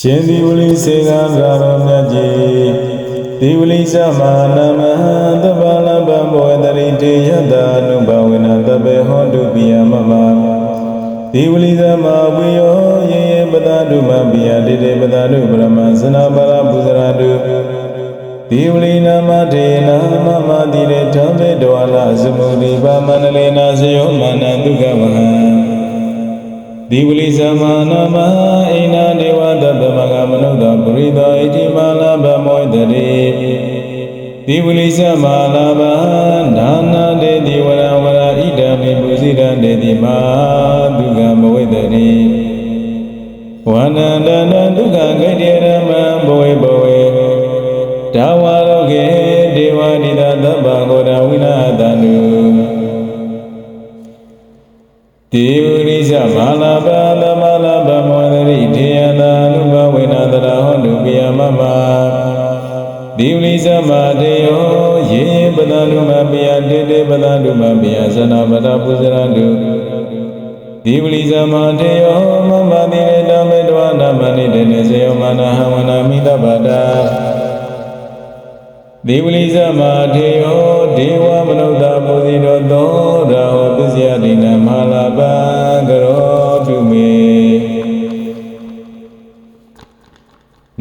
ရှင်ဒီဝလိစေကရာတော်မြတ်ကြီးဒီဝလိသမနာမသဗ္ဗလဘဘောတရိတေယတအနုဘဝေနတပေဟောတုပိယမမဒီဝလိသမဝိယောယေယေပဒတုမပိယတေတေပဒတုပရမဇနာပါရပူဇရာတုဒီဝလိနာမတေနာမမတိရေဓမ္မေတောလာသမှုဒီပါမန္တလေနာဇယောမာနတုကဝဟံ ဒီဝလိသမနာမအိနာဒေဝတတမကမနုဿပရိသောဣတိမာလဗမောတရေဒီဝလိသမနာမဒါနာတေတိဝရဝရဣဒံမေပုဇိရံတေတိမာဒုက္ခမဝိတရေဝန္နန္တနဒုက္ခဂိတေရမံဘဝေဘဝေဒါဝရောကေဒေဝနိဒသဗ္ဗဂောရဝိနာတန္တုတိဝရိဇ မာလာပါသမလာပမောဒရိထေယတာအနုဘဝေနတရာဟောတုပိယမမတိဝရိဇမာတေယောယေယေပဒနုမပိယတေတေပဒနုမပိယသနာပဒပုဇရတုတိဝရိဇမာတေယောမမတိရေတမေတဝနာမနိတေနေစေယောမနဟဝနာမိတပတာဒေဝလိသမထေယော ဒေဝမနုဿပူဇိတောသောရာဟောပစ္စယဒိနမဟာလာပံကရောတုမေ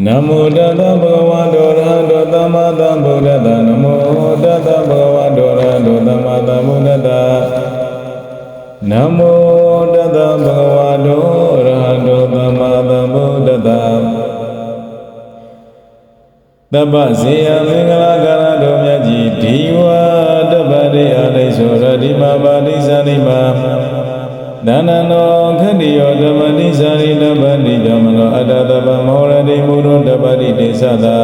နမောတတဗုဒ္ဓဝါဒောရဟတောသမ္မာသမ္ဗုဒ္ဓတနမောတတဗုဒ္ဓဝါဒောရဟတောသမ္မာသမ္ဗုဒ္ဓတနမောတတဗုဒ္ဓဝါဒောရဟတောသမ္မာသမ္ဗုဒ္ဓတတပ္ပဇေယမင်္ဂလာကာရတော်မြတ်ကြီးဒီဝ တပ္ပရိအလိဆိုရဒီမပါဠိဇာနိမဒါနနောခတ္တိယောဓမ္မတိဇာရိတပ္ပတိဓမ္မနောအတ္တတပ္ပမောရတိမူရောတပ္ပတိတေသတာ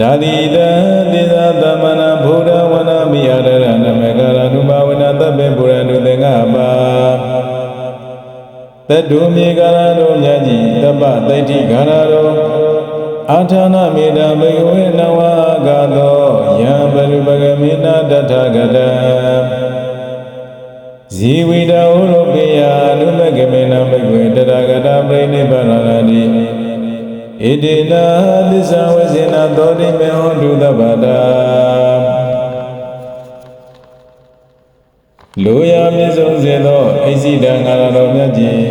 ဒါတိတံသေသသမနာဘုရားဝနာမိယရရနမေကာရနုဘဝနာတပ္ပေပုရဏုသင်္ကပါတတုမြေကာရတော်မြတ်ကြီးတပ္ပတ္တိကာရတော်အာထာနမေတ္တာဘေဝေနဝဂသော ယံပရိပဂမေနတထဂတံဇီဝိတဝရုပေယအနုမဂမေနဘိကွေတထဂတပရိနိဗ္ဗာနနာတိဣတိနာသစ္စာဝဇေနသောတိမေဟောတုသဗ္ဗတာလူရမြင့်ဆုံးစေသောအိစီတံငါရတော်မြတ်ကြီး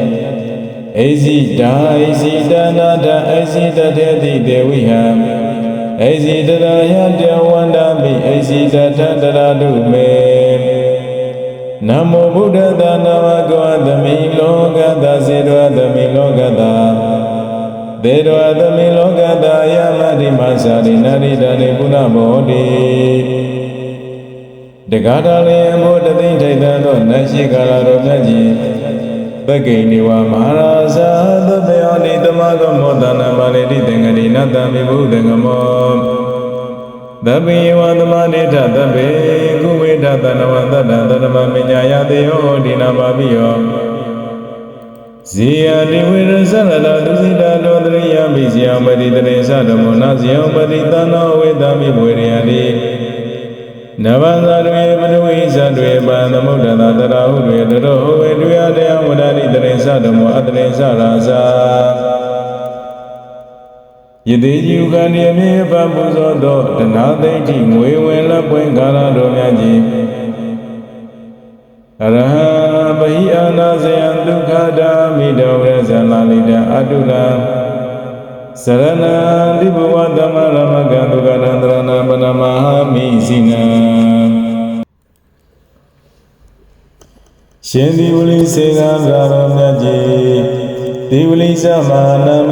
အိစီတာအိစီတနာတအိစီတတေတိဒေဝိဟံ အိစီတရာယတေဝန္တာမိအိစီတထတရာတုမေနမောဗုဒ္ဓသာနဝကောသမိလောကသစေတောသမိလောကသာသေတောသမိလောကသာယမတိမသာရိနာရိတရိပုဏ္ဏမောတိတက္ကတာလေမောတသိမ့်ထိုက်တန်သောနတ်ရှိကာလတော်မြတ်ကြီး ပက္ကိဏိဝမဟာရာဇာသဗ္ဗယောနိတမကမောတနာပါလေတိသင်္ကတိနတ္တမိဘုသင်္ကမောသဗ္ဗေဝသမဏိထသဗ္ဗေကုဝေထသနဝတ္တတတမမညာယတေယောဒီနာပါပိယောဇေယတိဝေရဇရတဒုစိတတောတရိယမိဇယမတိတရေသဓမ္မောနာဇယမတိတနောဝေတမိဘွေရယတိနဗန္ဇာတွေပတဝိ ဇတွေပန္သမုဒ္ဒတာတရာဟုတွေတရောဝေတုယတရားဝဒ္ဒတိတရေသဓမ္မောအတရေသရာဇာယတိကြီးဥက္ကဏီအမြဲပပူဇော်သောတနာသိဋ္ဌိငွေဝင်လက်ပွင့်ကာရတော်များကြီးအရဟံပဟိအာနာဇယံဒုက္ခတာမိတောရဇန္လာလိတံအတုလံစရဏံဒီဘဝသမရမကံဒုက္ခနန္တရဏပနမဟာမိစိနံ ရှင်ဒီဝလိစေကရာတော်မြတ်ကြီးဒီဝလိသမနာမ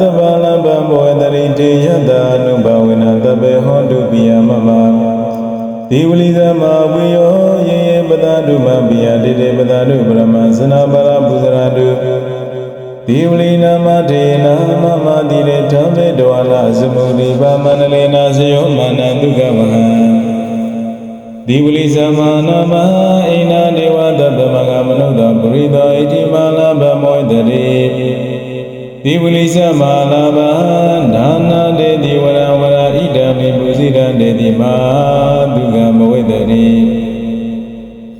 သဗ္ဗလဘဘောတရိတေယတအနုဘဝေနတပေဟောတုပိယမမဒီဝလိသမဝိယောယေယေပဒတုမပိယတေတေပဒတုပရမဇနာပါရပူဇရာတုဒီဝလိနာမထေနာမမတိရေဓမ္မေတောလာသမှုဒီပါမန္တလေနာဇယောမာနတုကဝဟံဒီဝလိသမနာမ ဒီဝလိသမလာဘနာနာတေတိဝရဝရဣဒံမိပုဇိရံတေတိမာဒုက္ခမဝိတရေ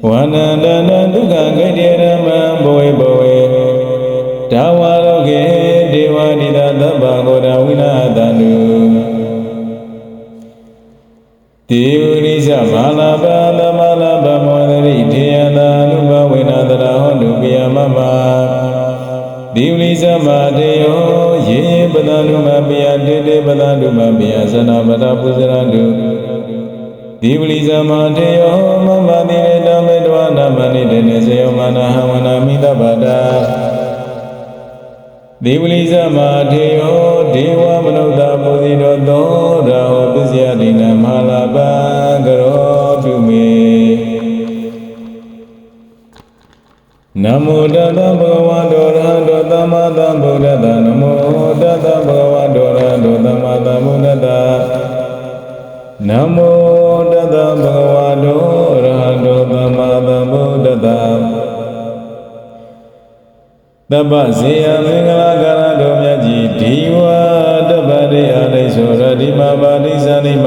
ဝန္နန္တနဒုက္ခဂိတေရမံဘဝေဘဝေဒါဝရောကေဒေဝနိဒသဗ္ဗဂောဒဝိနာတန္တုတေဝရိဇမာလာပါသမလာပမောဒရိထေယတာနုဘဝေနတရာဟောတုပိယမမ ဒီဝရိဇမာတေယောယေယေပဒနုမပိယတေတေပဒနုမပိယသနာပဒပုဇရတုဒီဝလိဇမာတေယောမမတိရေတမေတဝနာမနိတေနေစေယောမနာဟဝနာမိတပတာဒီဝလိဇမာတေယောဒေဝမနုဿာပုဇိတောသောရာဟောပစ္စယဒိနမဟာလာပံကရောတုမေနမောတတဗုဒ္ဓဝါဒောရဟတောသ မ္မာသမ္ဗုဒ္ဓတနမောတတဗုဒ္ဓဝါဒောရဟတောသမ္မာသမ္ဗုဒ္ဓတနမောတတဗုဒ္ဓဝါဒောရဟတောသမ္မာသမ္ဗုဒ္ဓတတပ္ပဇေယမင်္ဂလာကာရတော်မြတ်ကြီးဒီဝတပ္ပရိအလိသောရတိမပါဠိဇာနိမ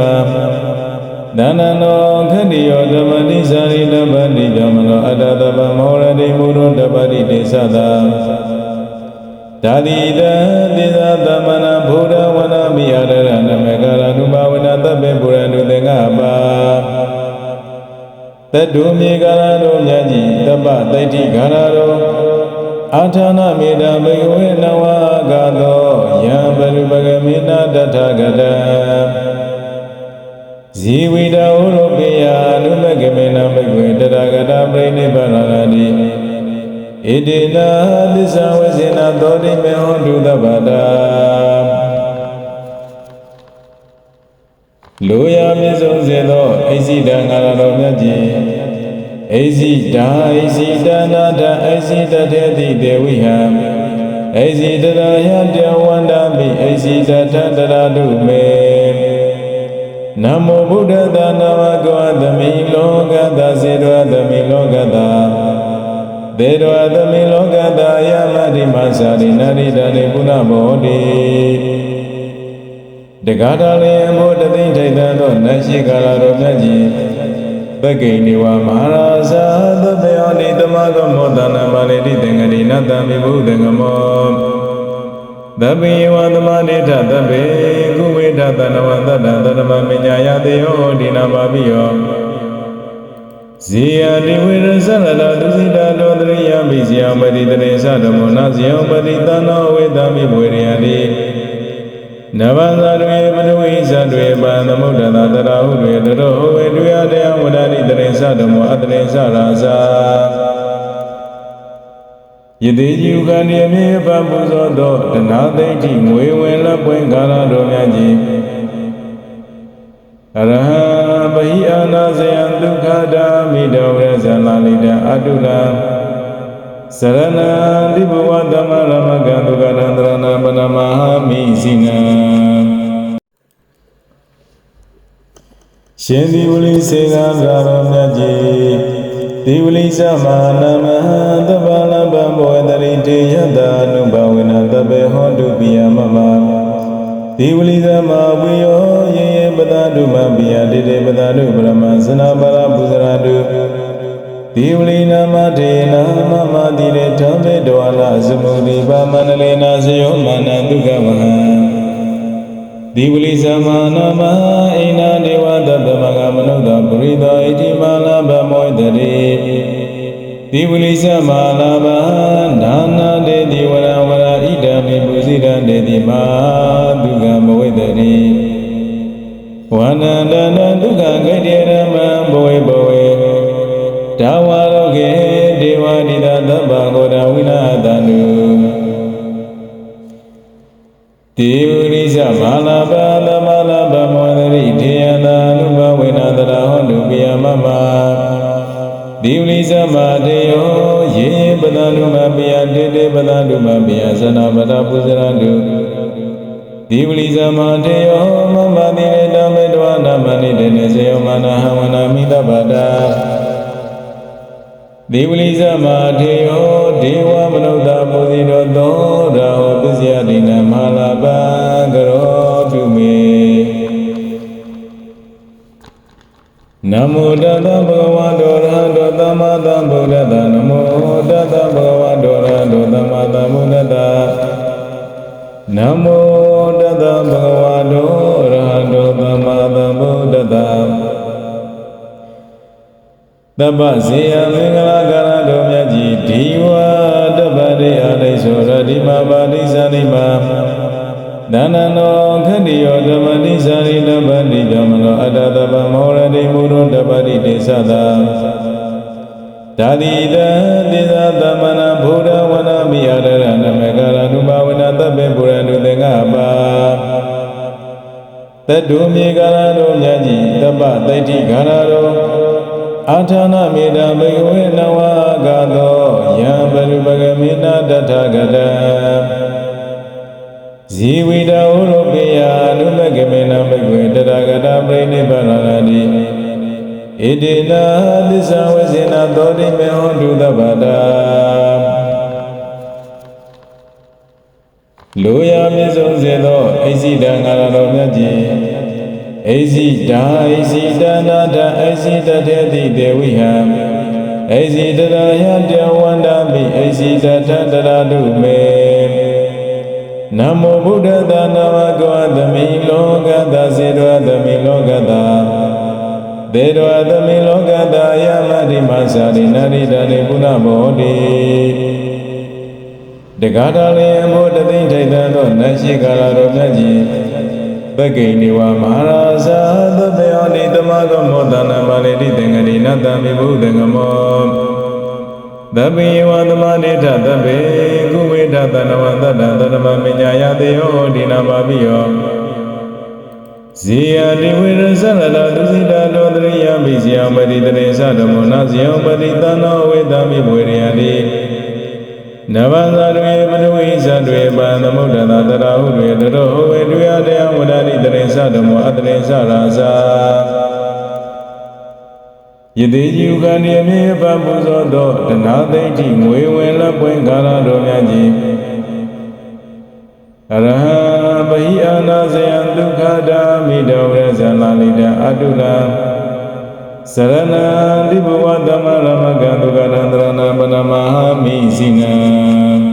ဒါနနောခတိယောဓမ္မတိဇာရိတပ္ပတိဓမ္မနောအတ္တတပ္ပမောရတိမူရောတပ္ပတိတေသတာ ဒါတိတံတိသာသမဏဘုဒ္ဓဝနာမိယရရနမေကာရနုဘဝနာတပ္ပေပုရဏုသင်္ကပါတတုမြေကာရတော်မြတ်ကြီးတပ္ပတိဋ္ဌိကာရတော်အာထာနမေတ္တာဘေဝေနဝဂသောယံပရိပဂမေနတထဂတံဇီဝိတဝရုပိယအနုမဂမေနဘိကွေတရဂတပရိနိဗ္ဗာနတိဣတိနာ တတေတိဒေဝိဟံအိစီတရာယတဝန္တာမိအိစီတထတရာတုမေနမောဗုဒ္ဓသာနမကောသမိလောကသစေတောသမိလောကသာဒေတောသမိလောကသာယမတိမသာရိနရိတနေပုဏ္ဏဘောတိတက္ကတာလေအမောတသိမ့်ထိုက်တန်သောနတ်ရှိကာလတော်မြတ်ကြီးသက္ကိနေဝမဟာရာဇာ တိနတံမိဘုသင်္ကမောသဗ္ဗေဝသမဏိထသဗ္ဗေကုဝေထသနဝတ္တသတ္တမမညာယတေယောဒီနာမပိယောဇေယတိဝေရဇလလာသူစိတာတောတရိယမိဇယမတိတရေသဓမ္မောနဇယောပတိတနောဝေတမိဘွေရယတိနဗန္ဇာတွေပထဝီဇတ်တွေပန္သမုဒ္ဒနာတရာဟုတွေတရောဝေတွေ့တရားဝဒတိတရေသဓမ္မောအတရေသရာဇာ ယတိကြီးဥက္ကဏီအမြေပပူဇော်သောတဏ္ဍိဋ္ဌိငွေဝင်လက်ပွင့်ကာလတော်မြတ်ကြီးအရဟံပဟိအာနာဇယံဒုက္ခတာမိတောရဇာနာလိတံအတုလံစရဏံဒီဘဝဓမ္မရမကံဒုက္ခတန္တရဏပနမဟာမိစိနံရှင်ဒီဝလိစေကံရာတော်မြတ်ကြီးဒီဝလိသမနမသဗ္ဗလ ဘဘောတရိတေယတာနုဘဝေနတပေဟောတုပိယမမဒီဝလိသမဝိယောယေယေပဒတုမပိယတေတေပဒတုပရမဇနာပါရပုဇရာတုဒီဝလိနာမတေနာမမတိရေဓမ္မေတောလာသမုဒိပါမန္တလေနာဇယောမာနဒုက္ခဝဟံဒီဝလိသမနာမအိနာဒေဝတတမကမနုဿပရိသောဣတိမာလဗမောတရေ ဒီဝလိသမနာမဒါနာတေတိဝရဝရဣဒံမေပုဇိရံတေတိမာဒုက္ခမဝိတရေဝန္နန္တနဒုက္ခဂိတေရမံဘဝေဘဝေဒါဝရောကေဒေဝနိဒသဗ္ဗဂောဒဝိနာတန္တုတေဝရိဇမာလာပါသမလာပမောဒရိထေယတာနုဘဝေနတရာဟောတုပိယမမ ဒီဝရိဇမာတေယောယေယေပဒနုမပိယတေတေပဒနုမပိယသနာပဒပုဇရတုဒီဝလိဇမာတေယောမမတိရေတမေတဝနာမနိတေနေစေယောမနာဟဝနာမိတပတာဒေဝလိဇမာထေယောဒေဝမနုဿပုဇိတောသောရာဟောပစ္စယဒိနမဟာလာပံကရော နမောတတဗုဒ္ဓဝါဒောရဟတောသမ္မာသမ္ဗုဒ္ဓတနမောတတဗုဒ္ဓဝါဒောရဟတောသမ္မာသမ္ဗုဒ္ဓတဒနမောတတဗုဒ္ဓဝါတောအရဟတောသမ္မာသမ္ဗုဒ္ဓတ္တတပ္ပဇေယမင်္ဂလာကာရတော်မြတ်ကြီးဒီဝတပ္ပရိအာလိဆိုရဒီမပါဠိဇာနိမာ ဒါနနောခတ္တိယောဓမ္မတိဇာရိတပ္ပတိဓမ္မနောအတ္တတပ္ပမောရတိမူရောတပ္ပတိတေသတာဒါတိတံသေသသမဏဘုရားဝနာမိယရရနမေကာရနုဘဝနာတပ္ပေပုရဏုသင်္ကပါတတုမြေကာရတော်မြတ်ကြီးတပ္ပတိဋ္ဌိကာရတော်အာထာနမေတ္တာဘေဝေနဝဂသောယံပရိပဂမေနတထဂတံ ဇီဝိတဝရုပေယအနုမဂမေနဘိကွေတရဂတပရိနိဗ္ဗာနတိဣတိနာသစ္စာဝဇေနသောတိမေဟောတုသဗ္ဗတာလူရမြင့်ဆုံးစေသောအိစီတံငါရတော်မြတ်ကြီးအိစီတာအိစီတနာတအိစီတတေတိဒေဝိဟံအိစီတရာယတဝန္တာမိအိစီတထတရာတုမေ နမောဗုဒ္ဓသာနဝကောသမိလောကသစေတောသမိလောကသာသေတောသမိလောကသာယမတိမသာရိနရိတရိပုဏ္ဏဘောတိတက္ကတာလေအမောတသိမ့်ထိုက်တန်သောနတ်ရှိကာလတော်မြတ်ကြီးပက္ကိဏိဝမဟာရာဇာသဗ္ဗယောနိတမသောမောတနာပါလေတိသင်္ကတိနတ္တမိဘုသင်္ကမော သဗ္ဗေဝသမဏိထသဗ္ဗေကုဝေထသနဝတ္တတတမမညာယတေယောဒီနာပါပိယောဇေယတိဝေရဇရလသူစိတာတောတရိယမိဇယံပတိတရေသဓမ္မောနာဇယံပတိတနောဝေတမိဘွေရယတိနဗန္ဇာတွေပထဝီဇတွေပန္သမုဒ္ဒနာတရာဟုတွေတရောဝေတုယတရားဝဒ္ဒတိတရေသဓမ္မောအတရေသရာဇာ ယတိကြီးဥက္ကဏီအမြဲပပူဇော်သောတနာသိဋ္ဌိငွေဝင်လက်ပွင့်ကာရတော်များကြီးအရဟံပဟိအာနာဇယံဒုက္ခတာမိတောရဇန္လာလိတံအတုလံစရဏံဒီဘဝသမရမကဒုက္ခတန္တရဏပနမဟာမိစိနံ